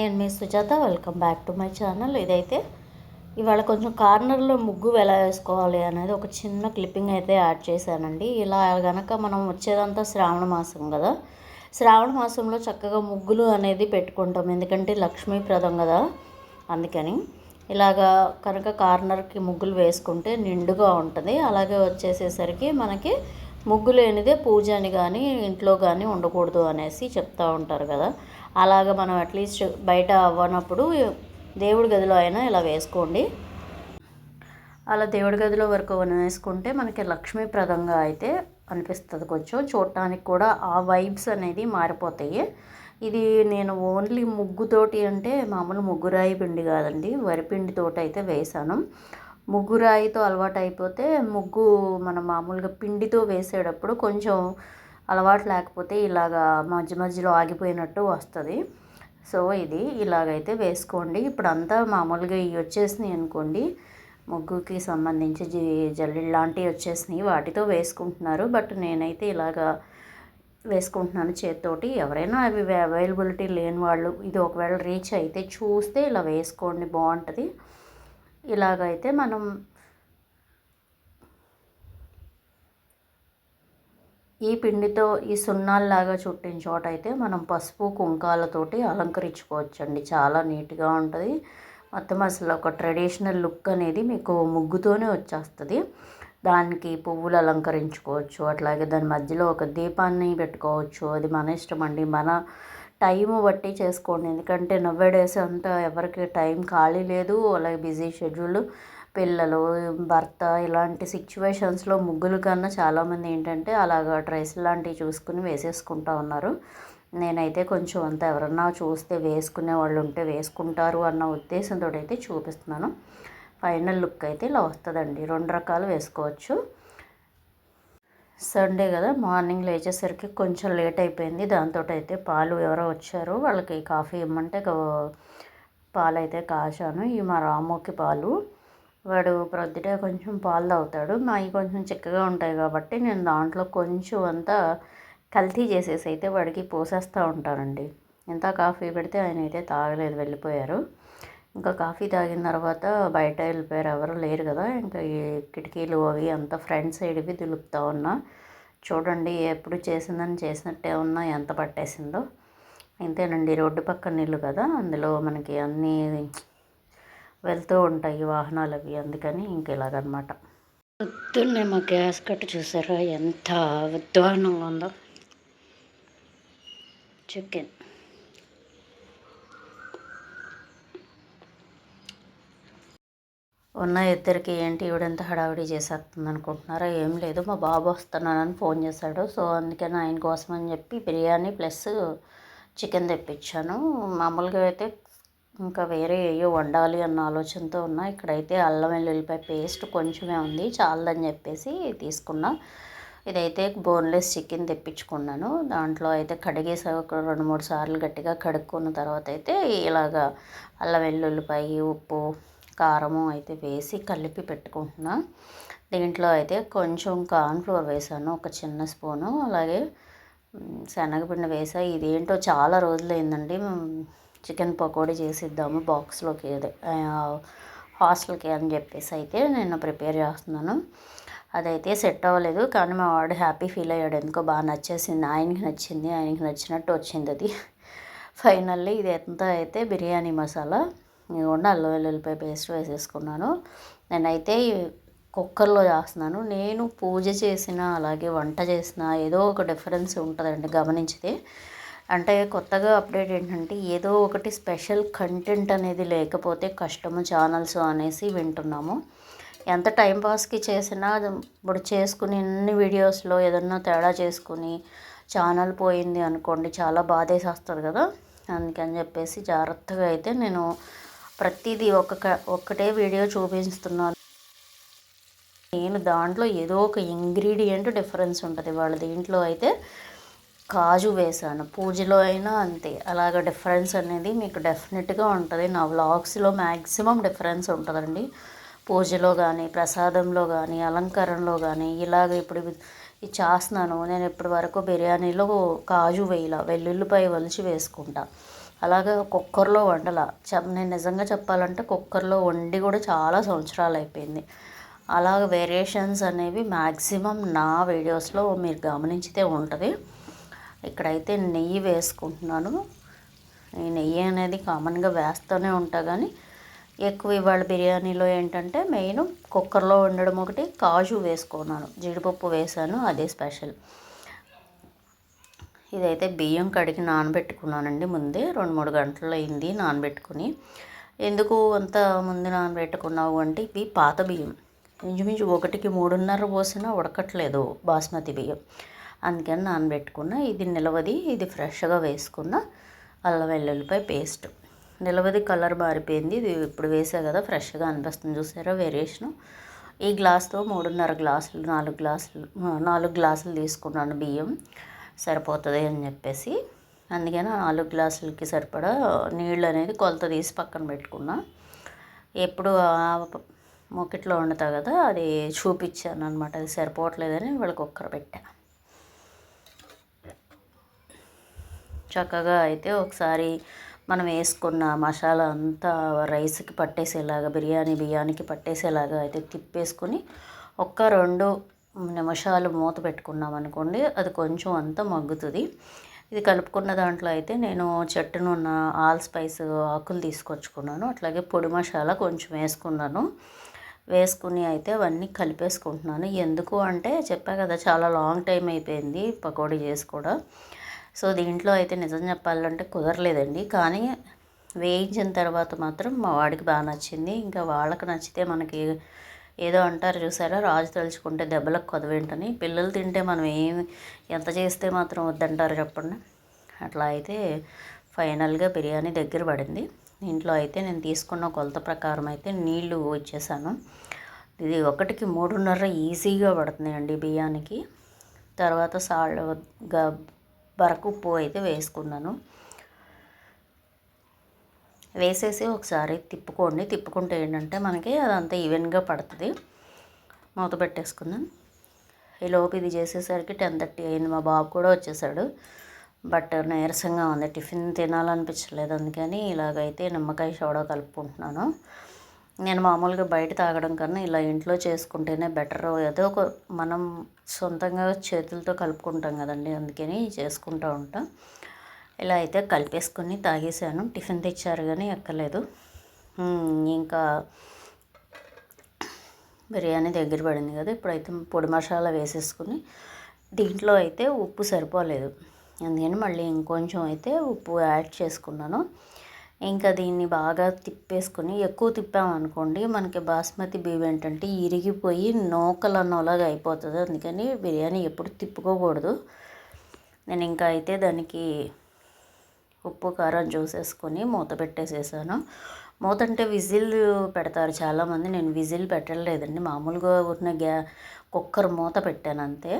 నేను మీ Sujatha welcome back to my channel ఇదైతే ఇవాళ కొంచెం కార్నర్లో ముగ్గు ఎలా వేసుకోవాలి అనేది ఒక చిన్న క్లిప్పింగ్ అయితే యాడ్ చేశానండి. ఇలా గనక మనం వచ్చేదంతా శ్రావణ మాసం కదా. శ్రావణ మాసంలో చక్కగా ముగ్గులు అనేది పెట్టుకుంటాం. ఎందుకంటే లక్ష్మీప్రదం కదా అందుకని. ఇలాగా కనుక కార్నర్కి ముగ్గులు వేసుకుంటే నిండుగా ఉంటుంది. అలాగే వచ్చేసేసరికి మనకి ముగ్గు లేనిదే పూజ అని కానీ ఇంట్లో కానీ ఉండకూడదు అనేసి చెప్తూ ఉంటారు కదా. అలాగ మనం అట్లీస్ట్ బయట అవ్వనప్పుడు దేవుడి గదిలో అయినా ఇలా వేసుకోండి. అలా దేవుడి గదిలో వరకు వేసుకుంటే మనకి లక్ష్మీప్రదంగా అయితే అనిపిస్తుంది కొంచెం. చూడటానికి కూడా ఆ వైబ్స్ అనేది మారిపోతాయి. ఇది నేను ఓన్లీ ముగ్గుతోటి అంటే మామూలు ముగ్గురాయి పిండి కాదండి వరిపిండితోటి అయితే వేసాను. ముగ్గురాయితో అలవాటు అయిపోతే ముగ్గు మనం మామూలుగా పిండితో వేసేటప్పుడు కొంచెం అలవాటు లేకపోతే ఇలాగా మధ్య మధ్యలో ఆగిపోయినట్టు వస్తుంది. సో ఇది ఇలాగైతే వేసుకోండి. ఇప్పుడు అంతా మామూలుగా ఇవి వచ్చేసినాయి అనుకోండి. ముగ్గుకి సంబంధించి జల్లి లాంటివి వచ్చేసినాయి. వాటితో వేసుకుంటున్నారు. బట్ నేనైతే ఇలాగా వేసుకుంటున్నాను చేతితోటి. ఎవరైనా అవి అవైలబిలిటీ లేని వాళ్ళు ఇది ఒకవేళ రీచ్ అయితే చూస్తే ఇలా వేసుకోండి బాగుంటుంది. ఇలాగైతే మనం ఈ పిండితో ఈ సున్నాల్లాగా చుట్టిన చోట అయితే మనం పసుపు కుంకాలతోటి అలంకరించుకోవచ్చండి. చాలా నీట్గా ఉంటుంది. మొత్తం అసలు ఒక ట్రెడిషనల్ లుక్ అనేది మీకు ముగ్గుతోనే వచ్చేస్తుంది. దానికి పువ్వులు అలంకరించుకోవచ్చు అట్లాగే దాని మధ్యలో ఒక దీపాన్ని పెట్టుకోవచ్చు. అది మన ఇష్టం అండి. మన టైము బట్టి చేసుకోండి. ఎందుకంటే నవ్వే డేస్ అంతా ఎవరికి టైం ఖాళీ లేదు. అలాగే బిజీ షెడ్యూల్ పిల్లలు భర్త ఇలాంటి సిచ్యువేషన్స్లో ముగ్గులు కన్నా చాలామంది ఏంటంటే అలాగ డ్రెస్ లాంటివి చూసుకుని వేసేసుకుంటా ఉన్నారు. నేనైతే కొంచెం అంత ఎవరన్నా చూస్తే వేసుకునే వాళ్ళు ఉంటే వేసుకుంటారు అన్న ఉద్దేశంతో అయితే చూపిస్తున్నాను. ఫైనల్ లుక్ అయితే ఇలా వస్తుందండి. రెండు రకాలు వేసుకోవచ్చు. సండే కదా మార్నింగ్ లేచేసరికి కొంచెం లేట్ అయిపోయింది. దాంతో అయితే పాలు ఎవరో వచ్చారు వాళ్ళకి కాఫీ ఇమ్మంటే పాలు అయితే కాశాను. ఈ మా రాముకి పాలు. వాడు ప్రొద్దుటే కొంచెం పాలు తాగుతాడు. నాయి కొంచెం చిక్కగా ఉంటాయి కాబట్టి నేను దాంట్లో కొంచెం అంతా కల్తీ చేసేసి అయితే వాడికి పోసేస్తూ ఉంటానండి. ఎంత కాఫీ పెడితే ఆయన అయితే తాగలేదు వెళ్ళిపోయారు. ఇంకా కాఫీ తాగిన తర్వాత బయట వెళ్ళిపోయారు. ఎవరు లేరు కదా. ఇంకా ఈ కిటికీలు అవి అంతా ఫ్రంట్ సైడ్వి దులుపుతా ఉన్నా. చూడండి ఎప్పుడు చేసిందని చేసినట్టే ఉన్నా ఎంత పట్టేసిందో. అంతేనండి రోడ్డు పక్కన నీళ్ళు కదా. అందులో మనకి అన్నీ వెళ్తూ ఉంటాయి వాహనాలు అవి అందుకని ఇంక ఇలాగనమాట. పొద్దున్నే మా గ్యాస్ కట్టు చూసారా? ఎంత అధ్వానంగా ఉందో. చికెన్. ఉన్న ఇద్దరికి ఏంటి? ఈవిడంతా హడావిడి చేసేస్తుంది అనుకుంటున్నారా ఏం లేదు మా బాబు వస్తున్నానని ఫోన్ చేశాడు. సో అందుకని ఆయన కోసం అని చెప్పి బిర్యానీ ప్లస్ చికెన్ తెప్పించాను. మామూలుగా అయితే ఇంకా వేరే ఏయో వండాలి అన్న ఆలోచనతో ఉన్నా. ఇక్కడైతే అల్లం వెల్లుల్లిపాయ పేస్ట్ కొంచెమే ఉంది. చాలదని చెప్పేసి తీసుకున్నా. ఇదైతే బోన్లెస్ చికెన్ తెప్పించుకున్నాను. దాంట్లో అయితే కడిగేసి ఒక రెండు మూడు సార్లు గట్టిగా కడుక్కున్న తర్వాత అయితే ఇలాగా అల్లం వెల్లుల్లిపాయ ఉప్పు కారము అయితే వేసి కలిపి పెట్టుకుంటున్నా. దీంట్లో అయితే కొంచెం కార్న్ఫ్లోర్ వేసాను ఒక చిన్న స్పూను. అలాగే శనగపిండి వేసా. ఇదేంటో చాలా రోజులు అయిందండి చికెన్ పకోడీ చేసిద్దాము బాక్స్లోకి అదే హాస్టల్కి అని చెప్పేసి అయితే నేను ప్రిపేర్ చేస్తున్నాను. అదైతే సెట్ అవ్వలేదు కానీ మా వాడు హ్యాపీ ఫీల్ అయ్యాడు. ఎందుకో బాగా నచ్చేసింది. ఆయనకి నచ్చింది ఆయనకి నచ్చినట్టు వచ్చింది అది. ఫైనల్లీ ఇది ఎంత అయితే బిర్యానీ మసాలా ఇదిగోండి అల్లం వెల్లుల్లిపాయ పేస్ట్ వేసేసుకున్నాను. నేనైతే కుక్కర్లో చేస్తున్నాను. నేను పూజ చేసిన అలాగే వంట చేసిన ఏదో ఒక డిఫరెన్స్ ఉంటుందండి గమనించితే. అంటే కొత్తగా అప్డేట్ ఏంటంటే ఏదో ఒకటి స్పెషల్ కంటెంట్ అనేది లేకపోతే కష్టము ఛానల్స్ అనేసి వింటున్నాము. ఎంత టైంపాస్కి చేసినా ఇప్పుడు చేసుకుని అన్ని వీడియోస్లో ఏదన్నా తేడా చేసుకుని ఛానల్ పోయింది అనుకోండి చాలా బాధేసేస్తారు కదా. అందుకని చెప్పేసి జాగ్రత్తగా అయితే నేను ప్రతిదీ ఒక్క ఒక్కటే వీడియో చూపిస్తున్నాను. నేను దాంట్లో ఏదో ఒక ఇంగ్రీడియంట్ డిఫరెన్స్ ఉంటుంది. వాళ్ళ దీంట్లో అయితే కాజు వేసాను పూజలో అయినా అంతే. అలాగ డిఫరెన్స్ అనేది మీకు డెఫినెట్గా ఉంటుంది. నా వ్లాగ్స్లో మ్యాక్సిమం డిఫరెన్స్ ఉంటుందండి. పూజలో కానీ ప్రసాదంలో కానీ అలంకరణలో కానీ ఇలాగ ఇప్పుడు ఇది చేస్తున్నాను. నేను ఇప్పటి వరకు బిర్యానీలో కాజు వేయాల. వెల్లుల్లిపై వలిచి వేసుకుంటా. అలాగా కుక్కర్లో వండల. నేను నిజంగా చెప్పాలంటే కుక్కర్లో వండి కూడా చాలా సంవత్సరాలు అయిపోయింది. అలాగ వేరియేషన్స్ అనేవి మ్యాక్సిమం నా వీడియోస్లో మీరు గమనించితే ఉంటుంది. ఇక్కడైతే నెయ్యి వేసుకుంటున్నాను. ఈ నెయ్యి అనేది కామన్గా వేస్తూనే ఉంటా కానీ ఎక్కువ ఇవాళ బిర్యానీలో ఏంటంటే మెయిన్ కుక్కర్లో వండడం ఒకటి కాజు వేసుకున్నాను. జీడిపప్పు వేసాను అదే స్పెషల్. ఇదైతే బియ్యం కడిగి నానబెట్టుకున్నానండి ముందే. రెండు మూడు గంటలు అయింది నానబెట్టుకుని. ఎందుకు అంత ముందు నానబెట్టుకున్నావు అంటే ఇవి పాత బియ్యం. ఇంచుమించు ఒకటికి మూడున్నర పోసినా ఉడకట్లేదు బాస్మతి బియ్యం. అందుకని నానబెట్టుకున్న ఇది నిలవది ఇది ఫ్రెష్గా వేసుకున్న అల్లం వెల్లుల్లిపాయ పేస్ట్. నిలవది కలర్ మారిపోయింది. ఇది ఇప్పుడు వేసా కదా ఫ్రెష్గా అనిపిస్తుంది. చూసారా వేరియేషను? ఈ గ్లాస్తో మూడున్నర గ్లాసులు నాలుగు గ్లాసులు నాలుగు గ్లాసులు తీసుకున్నాను బియ్యం. సరిపోతుంది అని చెప్పేసి. అందుకని నాలుగు గ్లాసులకి సరిపడా నీళ్ళు అనేది కొలత తీసి పక్కన పెట్టుకున్నా. ఎప్పుడు మొక్కట్లో వండుతా కదా అది చూపించాను అనమాట అది సరిపోవట్లేదని వాళ్ళకి ఒక్కరు పెట్టా. చక్కగా అయితే ఒకసారి మనం వేసుకున్న మసాలా అంతా రైస్కి పట్టేసేలాగా బిర్యానీ బియ్యానికి పట్టేసేలాగా అయితే తిప్పేసుకుని ఒక్క రెండు నిమిషాలు మూత పెట్టుకున్నాం అనుకోండి అది కొంచెం అంతా మగ్గుతుంది. ఇది కలుపుకున్న దాంట్లో అయితే నేను చెట్టును ఉన్న ఆల్ స్పైస్ ఆకులు తీసుకొచ్చుకున్నాను. అట్లాగే పొడి మసాలా కొంచెం వేసుకున్నాను. వేసుకుని అయితే అవన్నీ కలిపేసుకుంటున్నాను. ఎందుకు అంటే చెప్పా కదా చాలా లాంగ్ టైం అయిపోయింది పకోడీ చేసి కూడా. సో దీంట్లో అయితే నిజం చెప్పాలంటే కుదరలేదండి. కానీ వేయించిన తర్వాత మాత్రం మా వాడికి బాగా నచ్చింది. ఇంకా వాళ్ళకి నచ్చితే మనకి ఏదో అంటారు చూసారా? రాజు తలుచుకుంటే దెబ్బలకు కొదవేంటని. పిల్లలు తింటే మనం ఏమి ఎంత చేస్తే మాత్రం వద్దంటారు చెప్పండి. అట్లా అయితే ఫైనల్గా బిర్యానీ దగ్గర పడింది. దీంట్లో అయితే నేను తీసుకున్న కొలత ప్రకారం అయితే నీళ్ళు ఇచ్చేసాను. ఇది ఒకటికి మూడున్నర ఈజీగా పడుతున్నాయండి బియ్యానికి తర్వాత వరకు ఉప్పు అయితే వేసుకున్నాను. వేసేసి ఒకసారి తిప్పుకోండి. తిప్పుకుంటే ఏంటంటే మనకి అదంతా ఈవెన్గా పడుతుంది. మూత పెట్టేసుకుందాం. ఈ లోపు ఇది చేసేసరికి టెన్ థర్టీ అయింది. మా బాబు కూడా వచ్చేసాడు. బట్ నీరసంగా ఉంది. టిఫిన్ తినాలనిపించలేదు అందుకని ఇలాగైతే నిమ్మకాయ సోడా కలుపుకుంటున్నాను. నేను మామూలుగా బయట తాగడం కన్నా ఇలా ఇంట్లో చేసుకుంటేనే బెటర్. ఏదో ఒక మనం సొంతంగా చేతులతో కలుపుకుంటాం కదండి అందుకని చేసుకుంటూ ఉంటాం. ఇలా అయితే కలిపేసుకొని తాగేసాను టిఫిన్ తెచ్చారు కానీ ఎక్కలేదు ఇంకా బిర్యానీ దగ్గర పడింది కదా ఇప్పుడైతే పొడి మసాలా వేసేసుకుని దీంట్లో అయితే ఉప్పు సరిపోలేదు. అందుకని మళ్ళీ ఇంకొంచెం అయితే ఉప్పు యాడ్ చేసుకున్నాను. ఇంకా దీన్ని బాగా తిప్పేసుకొని ఎక్కువ తిప్పామనుకోండి మనకి బాస్మతి బియ్యం ఏంటంటే ఇరిగిపోయి నోకల నొలగా అయిపోతుంది. అందుకని బిర్యానీ ఎప్పుడు తిప్పుకోకూడదు. నేను ఇంకా అయితే దానికి ఉప్పు కారం చూసేసుకొని మూత పెట్టేసేసాను. మూత అంటే విజిల్ పెడతారు చాలామంది. నేను విజిల్ పెట్టలేదండి. మామూలుగా ఉన్న గ్యా కుక్కర్ మూత పెట్టాను అంతే.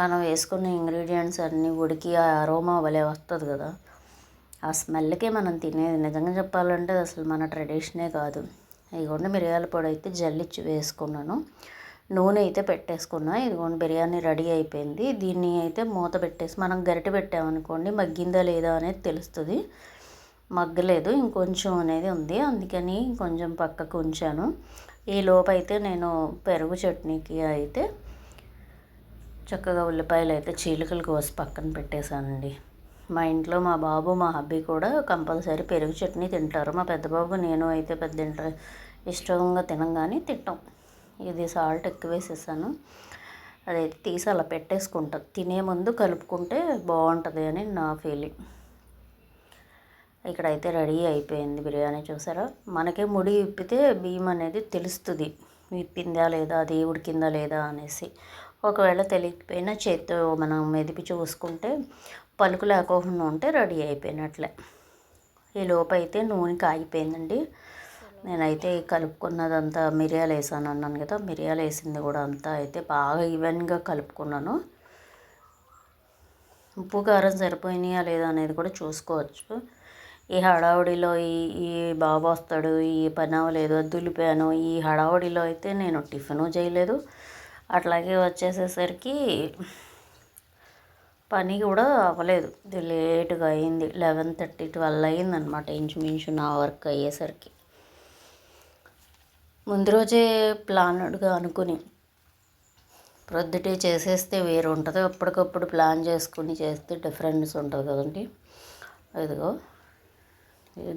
మనం వేసుకున్న ఇంగ్రీడియంట్స్ అన్నీ ఉడికి ఆ అరోమా వలె వస్తుంది కదా. ఆ స్మెల్కే మనం తినేది. నిజంగా చెప్పాలంటే అసలు మన ట్రెడిషనే కాదు. ఇదిగోండి మిరియాల పొడి అయితే జల్లిచ్చి వేసుకున్నాను. నూనె అయితే పెట్టేసుకున్నా. ఇదిగోండి బిర్యానీ రెడీ అయిపోయింది. దీన్ని అయితే మూత పెట్టేసి మనం గరిటె పెట్టామనుకోండి మగ్గిందా లేదా అనేది తెలుస్తుంది. మగ్గలేదు ఇంకొంచెం అనేది ఉంది. అందుకని కొంచెం పక్కకు ఉంచాను. ఈ లోపు అయితే నేను పెరుగు చట్నీకి అయితే చక్కగా ఉల్లిపాయలు అయితే చీలికలు కోసి పక్కన పెట్టేశానండి. మా ఇంట్లో మా బాబు మా హబ్బీ కూడా కంపల్సరీ పెరుగు చట్నీ తింటారు. మా పెద్ద బాబు నేను అయితే పెద్ద ఇష్టంగా తినంగానే తింటాం. ఇది సాల్ట్ ఎక్కువ వేసేసాను. అదైతే తీసి అలా పెట్టేసుకుంటా. తినే ముందు కలుపుకుంటే బాగుంటుంది అని నా ఫీలింగ్ ఇక్కడైతే రెడీ అయిపోయింది బిర్యానీ చూసారా? మనకే ముడి విప్పితే బియ్యం అనేది తెలుస్తుంది. విప్పిందా లేదా అది ఉడికిందా లేదా అనేసి. ఒకవేళ తెలియకపోయినా చేత్తో మనం మెదిపి చూసుకుంటే పలుకు లేకోకుండా ఉంటే రెడీ అయిపోయినట్లే. ఈ లోపు అయితే నూనె కాగిపోయిందండి. నేనైతే కలుపుకున్నదంతా మిరియాలు వేసాను అన్నాను కదా మిరియాలు వేసింది కూడా అంతా అయితే బాగా ఈవెన్గా కలుపుకున్నాను. ఉప్పు కారం సరిపోయినాయా లేదా అనేది కూడా చూసుకోవచ్చు. ఈ హడావుడిలో ఈ ఈ బాబు వస్తాడు ఈ పని అవ్వలేదు దులిపాను ఈ హడావుడిలో అయితే నేను టిఫిను చేయలేదు. అట్లాగే వచ్చేసేసరికి పని కూడా అవ్వలేదు. ఇది లేటుగా అయింది. లెవెన్ థర్టీ ట్వెల్వ్ అయిందనమాట ఇంచుమించు నా వర్క్ అయ్యేసరికి. ముందు రోజే ప్లాన్డ్గా అనుకుని ప్రొద్దుటే చేసేస్తే వేరు ఉంటుంది. అప్పటికప్పుడు ప్లాన్ చేసుకుని చేస్తే డిఫరెన్స్ ఉంటుంది కదండి. ఇదిగో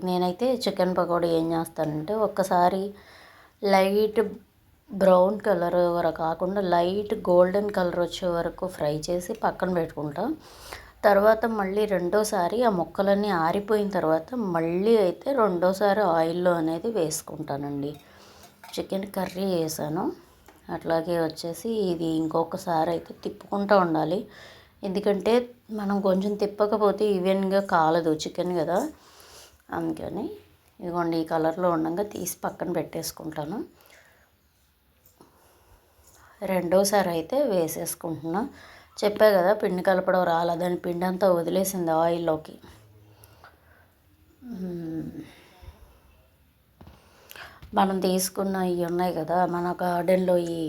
నేనైతే చికెన్ పకోడీ ఏం చేస్తానంటే ఒక్కసారి లైట్ బ్రౌన్ కలర్ వరకు కాకుండా లైట్ గోల్డెన్ కలర్ వచ్చే వరకు ఫ్రై చేసి పక్కన పెట్టుకుంటాం. తర్వాత మళ్ళీ రెండోసారి ఆ ముక్కలన్నీ ఆరిపోయిన తర్వాత మళ్ళీ అయితే రెండోసారి ఆయిల్లో అనేది వేసుకుంటానండి. చికెన్ కర్రీ వేసాను. అట్లాగే వచ్చేసి ఇది ఇంకొకసారి అయితే తిప్పుకుంటూ ఉండాలి. ఎందుకంటే మనం కొంచెం తిప్పకపోతే ఈవెన్గా కాలదు చికెన్ కదా. అందుకని ఇదిగోండి ఈ కలర్లో ఉండగా తీసి పక్కన పెట్టేసుకుంటాను. రెండోసారి అయితే వేసేసుకుంటున్నా. చెప్పా కదా పిండి కలపడం రాలేదని దాని పిండి అంతా వదిలేసింది ఆయిల్లోకి. మనం తీసుకున్న ఇవి ఉన్నాయి కదా మన గార్డెన్లో ఈ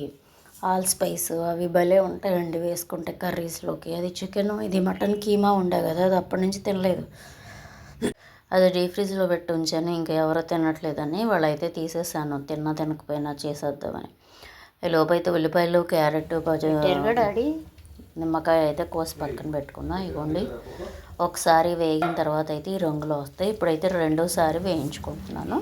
ఆల్ స్పైస్ అవి భలే ఉంటాయండి వేసుకుంటే కర్రీస్లోకి. అది చికెన్ ఇది మటన్ కీమా ఉండే కదా అది అప్పటి నుంచి తినలేదు. అది డీ ఫ్రిడ్జ్లో పెట్టి ఉంచాను ఇంకా ఎవరో తినట్లేదని వాళ్ళైతే తీసేసాను తిన్నా తినకపోయినా చేసేద్దామని. లోపైతే ఉల్లిపాయలు క్యారెట్ డాడీ? నిమ్మకాయ అయితే కోసి పక్కన పెట్టుకున్నా ఇగోండి. ఒకసారి వేగిన తర్వాత అయితే ఈ రంగులో వస్తాయి. ఇప్పుడైతే రెండోసారి వేయించుకుంటున్నాను.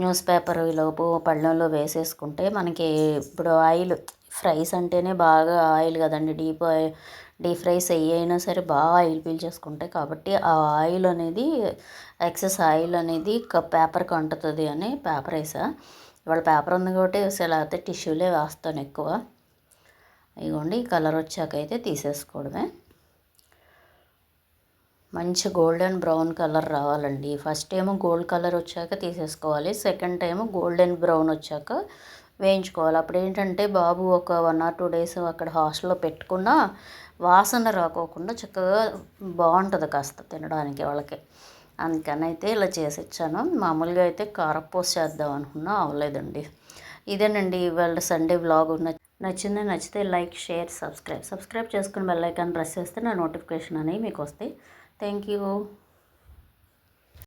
న్యూస్ పేపర్ ఈలోపు పళ్ళెంలో వేసేసుకుంటే మనకి ఇప్పుడు ఆయిల్ ఫ్రైస్ అంటేనే బాగా ఆయిల్ కదండి. డీప్ ఆయిల్ డీప్ ఫ్రైస్ అయినా సరే బాగా ఆయిల్ పీల్చేసుకుంటాయి కాబట్టి ఆ ఆయిల్ అనేది ఎక్సెస్ ఆయిల్ అనేది పేపర్కి అంటుతుంది అని పేపర్ వేసా. ఇవాళ పేపర్ ఉంది కాబట్టి వేసా లేకపోతే టిష్యూలే వేస్తాను ఎక్కువ. ఇదిగోండి కలర్ వచ్చాక అయితే తీసేసుకోవడమే. మంచి గోల్డెన్ బ్రౌన్ కలర్ రావాలండి. ఫస్ట్ ఏమో గోల్డ్ కలర్ వచ్చాక తీసేసుకోవాలి. సెకండ్ టైము గోల్డెన్ బ్రౌన్ వచ్చాక వేయించుకోవాలి. అప్పుడు ఏంటంటే బాబు ఒక వన్ ఆర్ టూ డేస్ అక్కడ హాస్టల్లో పెట్టుకున్న వాసన రాకోకుండా చక్కగా బాగుంటుంది కాస్త తినడానికి వాళ్ళకి. అందుకని అయితే ఇలా చేసి ఇచ్చాను మామూలుగా అయితే కారపూస చేద్దాం అనుకున్నా అవ్వలేదండి ఇదేనండి ఇవాళ సండే వ్లాగ్ నచ్చింది నచ్చితే లైక్ షేర్ సబ్స్క్రైబ్. సబ్స్క్రైబ్ చేసుకుని బెల్ ఐకాన్ ప్రెస్ చేస్తే నా నోటిఫికేషన్ అనేవి మీకు వస్తాయి. Thank you.